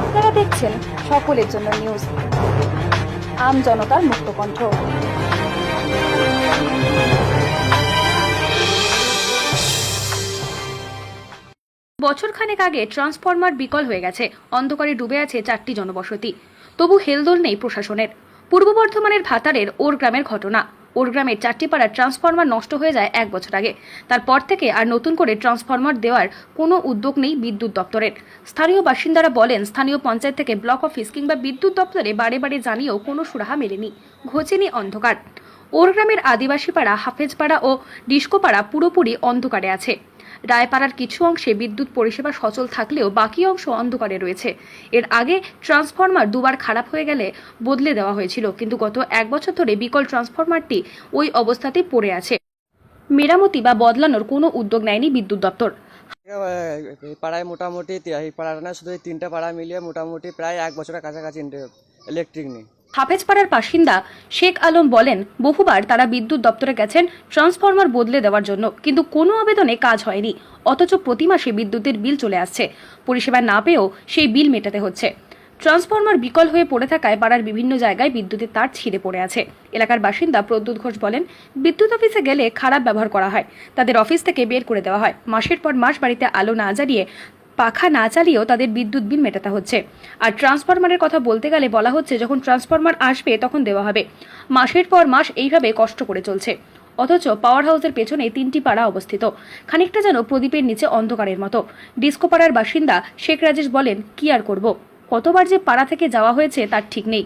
আপনারা দেখছেন সকলের জন্য নিউজ। আম জনতার মুক্ত কণ্ঠ বছরখানেক আগে ট্রান্সফরমার বিকল হয়ে গেছে। অন্ধকারে ডুবে আছে চারটি জনবসতি। তবু হেলদোল নেই প্রশাসনের। পূর্ব বর্ধমানের ভাতারের ওর গ্রামের ঘটনা। ওর গ্রামের চারটি পাড়ার ট্রান্সফরমার নষ্ট হয়ে যায় এক বছর আগে। তারপর থেকে আর নতুন করে ট্রান্সফরমার দেওয়ার কোনো উদ্যোগ নেই বিদ্যুৎ দপ্তরের। স্থানীয় বাসিন্দারা বলেন, স্থানীয় পঞ্চায়েত থেকে ব্লক অফিস কিংবা বিদ্যুৎ দপ্তরে বারে বারে জানিয়েও কোনো সুরাহা মেলেনি। ঘোচেনি অন্ধকার। ওর গ্রামের আদিবাসী পাড়া হাফেজপাড়া ও ডিস্কোপাড়া পুরোপুরি অন্ধকারে আছে। রায়পাড়ার কিছু অংশে বিদ্যুৎ পরিষেবা সচল থাকলেও বাকি অংশ অন্ধকারে রয়েছে। এর আগে ট্রান্সফরমার দুবার খারাপ হয়ে গেলে বদলে দেওয়া হয়েছিল, কিন্তু গত এক বছর ধরে বিকল ট্রান্সফরমারটি ওই অবস্থাতেই পড়ে আছে। মেরামতি বা বদলানোর কোনো উদ্যোগ নেয়নি বিদ্যুৎ দপ্তর। পাড়ায় মোটামুটি এই পাড়াটা না, শুধু এই তিনটা পাড়া মিলিয়ে মোটামুটি প্রায় এক বছরের কাছাকাছি ইলেকট্রিক নেই। হাফেজপাড়ার বাসিন্দা শেখ আলম বলেন, বহুবার তারা বিদ্যুৎ দপ্তরে গেছেন ট্রান্সফরমার বদলে দেওয়ার জন্য, কিন্তু কোনো আবেদনে কাজ হয়নি, অথচ প্রতি মাসে বিদ্যুতের বিল চলে আসছে। পরিষেবা না পেয়েও সেই বিল মেটাতে হচ্ছে। ট্রান্সফরমার বিকল হয়ে পড়ে থাকায় পাড়ার বিভিন্ন জায়গায় বিদ্যুতের তার ছিঁড়ে পড়ে আছে। এলাকার বাসিন্দা প্রদ্যুৎ ঘোষ বলেন, বিদ্যুৎ অফিসে গেলে খারাপ ব্যবহার করা হয়, তাদের অফিস থেকে বের করে দেওয়া হয়। মাসের পর মাস বাড়িতে আলো না জ্বালিয়ে পাখা না চালিয়েও তাদের বিদ্যুৎ বিল মেটাতে হচ্ছে। আর ট্রান্সফরমারের কথা বলতে গেলে বলা হচ্ছে, যখন ট্রান্সফরমার আসবে তখন দেওয়া হবে। মাসের পর মাস এইভাবে কষ্ট করে চলছে। অথচ পাওয়ার হাউসের পেছনে তিনটি পাড়া অবস্থিত। খানিকটা যেন প্রদীপের নিচে অন্ধকারের মতো। ডিস্কো পাড়ার বাসিন্দা শেখ রাজেশ বলেন, কি আর করব? কতবার যে পাড়া থেকে যাওয়া হয়েছে তার ঠিক নেই।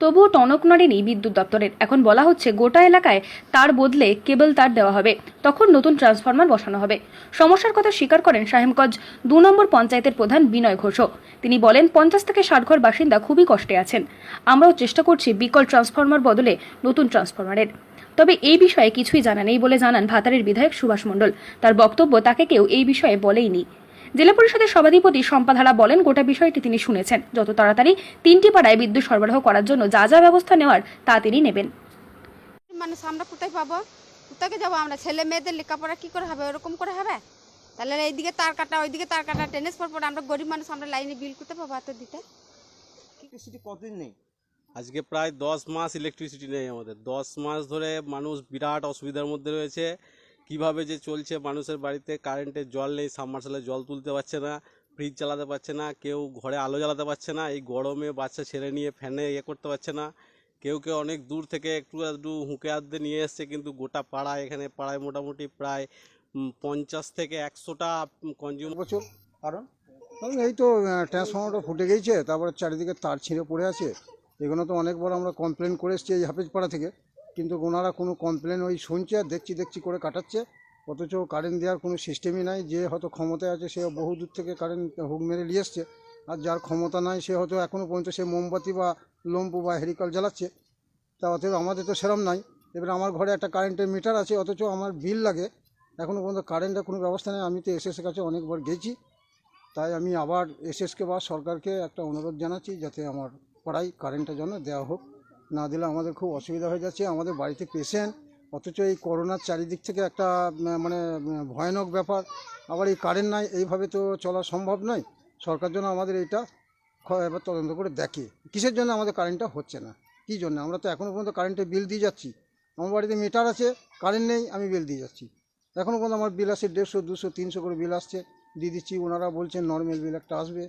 তবুও টনক নড়েনি বিদ্যুৎ দপ্তরের। এখন বলা হচ্ছে গোটা এলাকায় তার বদলে কেবল তার দেওয়া হবে। তখন নতুন ট্রান্সফরমার বসানো হবে। সমস্যার কথা স্বীকার করেন সাহেবগঞ্জ দু নম্বর পঞ্চায়েতের প্রধান বিনয় ঘোষও। তিনি বলেন, পঞ্চাশ থেকে ষাট ঘর বাসিন্দা খুবই কষ্টে আছেন। আমরাও চেষ্টা করছি বিকল ট্রান্সফরমার বদলে নতুন ট্রান্সফরমারের। তবে এই বিষয়ে কিছুই জানা নেই বলে জানান ভাতারের বিধায়ক সুভাষ মণ্ডল। তার বক্তব্য তাকে কেউ এই বিষয়ে বলেইনি। জেলা পরিষদের সভাধিপতি সম্পাধারা বলেন গোটা বিষয়টি তিনি শুনেছেন। যত তাড়াতাড়ি তিনটি পাড়ায় বিদ্যুৎ সরবরাহ করার জন্য যা যা ব্যবস্থা নেওয়ার তা তিনি নেবেন। মানুষ আমরা কোথায় পাবো? কোথাকে যাব আমরা? ছেলে মেয়েদের লেখাপড়া কি করে হবে? ওরকম করে হবে? তাহলে এইদিকে তার কাটা ওইদিকে তার কাটা ট্রান্সফার পরে আমরা গরিব মানুষ আমরা লাইনে বিল করতে পাবো এত দিতে? ইলেকট্রিসিটি কতদিন নেই? আজকে প্রায় দশ মাস ইলেকট্রিসিটি নেই আমাদের। দশ মাস ধরে মানুষ বিরাট অসুবিধার মধ্যে রয়েছে। কীভাবে যে চলছে মানুষের বাড়িতে কারেন্টের জল নেই সাবমার্শালে জল তুলতে পারছে না ফ্রিজ চালাতে পারছে না কেউ ঘরে আলো জ্বালাতে পারছে না এই গরমে বাচ্চা ছেড়ে নিয়ে ফ্যানে ইয়ে করতে পারছে না। কেউ কেউ অনেক দূর থেকে একটু একটু হুঁকে আদতে নিয়ে এসছে কিন্তু গোটা পাড়ায় এখানে পাড়ায় মোটামুটি প্রায় পঞ্চাশ থেকে একশোটা কনজিউম বছর। কারণ? কারণ এই তো ট্রান্সফর্মারটা ফুটে গিয়েছে তারপরে চারিদিকে তার ছিঁড়ে পড়ে আছে। এগুলো তো অনেকবার আমরা কমপ্লেন করে এসেছি এই হাফেজপাড়া থেকে। কিন্তু ওনারা কোনো কমপ্লেন ওই শুনছে আর দেখছি দেখছি করে কাটাচ্ছে। অথচ কারেন্ট দেওয়ার কোনো সিস্টেমই নাই। যে হয়তো ক্ষমতায় আছে সে বহু দূর থেকে কারেন্ট হুক মেরে নিয়ে এসছে। আর যার ক্ষমতা নাই, সে হয়তো এখনও পর্যন্ত সে মোমবাতি বা লম্পু বা হেরিকাল জ্বালাচ্ছে। তা অতএব আমাদের তো সেরম নাই। এবার আমার ঘরে একটা কারেন্টের মিটার আছে, অথচ আমার বিল লাগে। এখনও পর্যন্ত কারেন্টের কোনো ব্যবস্থা নেই। আমি তো এসএসের কাছে অনেকবার গেছি। তাই আমি আবার এসএসকে বা সরকারকে একটা অনুরোধ জানাচ্ছি, যাতে আমার পাড়ায় কারেন্টটা যেন দেওয়া হোক। না দিলে আমাদের খুব অসুবিধা হয়ে যাচ্ছে। আমাদের বাড়িতে পেশেন্ট অথচ এই করোনার চারিদিক থেকে একটা মানে ভয়ানক ব্যাপার। আবার এই কারেন্ট নাই, এইভাবে তো চলা সম্ভব নয়। সরকার জন্য আমাদের এইটা এবার তদন্ত করে দেখে। কিসের জন্য আমাদের কারেন্টটা হচ্ছে না? কী জন্য? আমরা তো এখনও পর্যন্ত কারেন্টের বিল দিয়ে যাচ্ছি। আমার বাড়িতে মিটার আছে কারেন্ট নেই, আমি বিল দিয়ে যাচ্ছি। এখনও পর্যন্ত আমার বিল আসছে দেড়শো, দুশো, তিনশো করে বিল আসছে। দিয়ে দিচ্ছি, ওনারা বলছেন নর্মাল বিল একটা আসবে,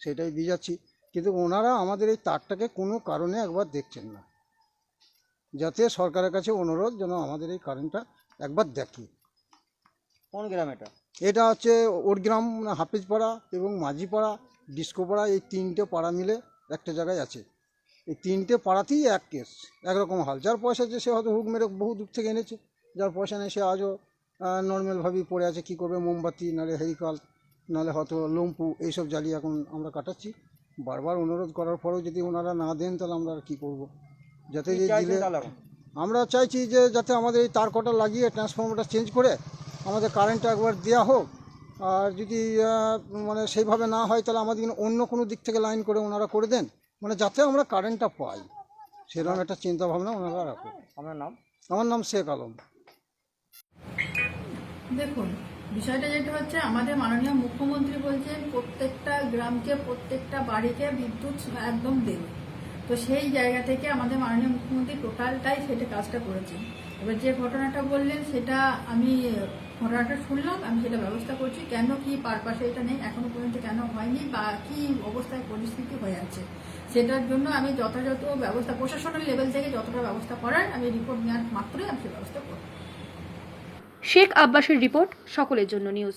সেটাই দিয়ে যাচ্ছি। কিন্তু ওনারা আমাদের এই তারটাকে কোনো কারণে একবার দেখছেন না। যাতে সরকারের কাছে অনুরোধ যেন আমাদের এই কারেন্টটা একবার দেখে। কোন গ্রাম এটা? এটা হচ্ছে ওর গ্রাম হাফিজপাড়া এবং মাঝিপাড়া ডিস্কোপাড়া এই তিনটে পাড়া মিলে একটা জায়গায় আছে। এই তিনটে পাড়াতেই এক কেস একরকম হাল। যার পয়সা আছে সে হয়তো হুক মেরে বহু দূর থেকে এনেছে। যার পয়সা নেই সে আজও নর্মালভাবেই পড়ে আছে কী করবে? মোমবাতি নাহলে হেরিকাল নাহলে হয়তো লম্পু এইসব জ্বালিয়ে এখন আমরা কাটাচ্ছি। বারবার অনুরোধ করার পরেও যদি ওনারা না দেন তাহলে আমরা আর কী করব? যাতে দিলে আমরা চাইছি যে যাতে আমাদের এই তার কটা লাগিয়ে ট্রান্সফর্মারটা চেঞ্জ করে আমাদের কারেন্টটা একবার দেওয়া হোক। আর যদি মানে সেইভাবে না হয় তাহলে আমাদের কিন্তু অন্য কোনো দিক থেকে লাইন করে ওনারা করে দেন। মানে যাতে আমরা কারেন্টটা পাই। সেরকম একটা চিন্তা ভাবনা ওনারা রাখুন। আমার নাম? আমার নাম শেখ আলম। দেখুন বিষয়টা যেটা হচ্ছে, আমাদের মাননীয় মুখ্যমন্ত্রী বলছেন, প্রত্যেকটা গ্রামকে, প্রত্যেকটা বাড়িকে বিদ্যুৎ একদম দেবে। তো সেই জায়গা থেকে আমাদের মাননীয় মুখ্যমন্ত্রী টোটালটাই সেটা কাজটা করেছেন। এবার যে ঘটনাটা বললেন, সেটা আমি, ঘটনাটা শুনলাম, আমি সেটা ব্যবস্থা করছি। কেন কি পারপাসে এটা নেই, এখনও পর্যন্ত কেন হয়নি, বা কি অবস্থায় পরিস্থিতি হয়ে আছে, সেটার জন্য আমি যথাযথ ব্যবস্থা, প্রশাসনের লেভেল থেকে যতটা ব্যবস্থা করার আমি রিপোর্ট নেওয়ার মাত্রই আমি সে ব্যবস্থা করব। শেখ আব্বাসের রিপোর্ট সকলের জন্য নিউজ।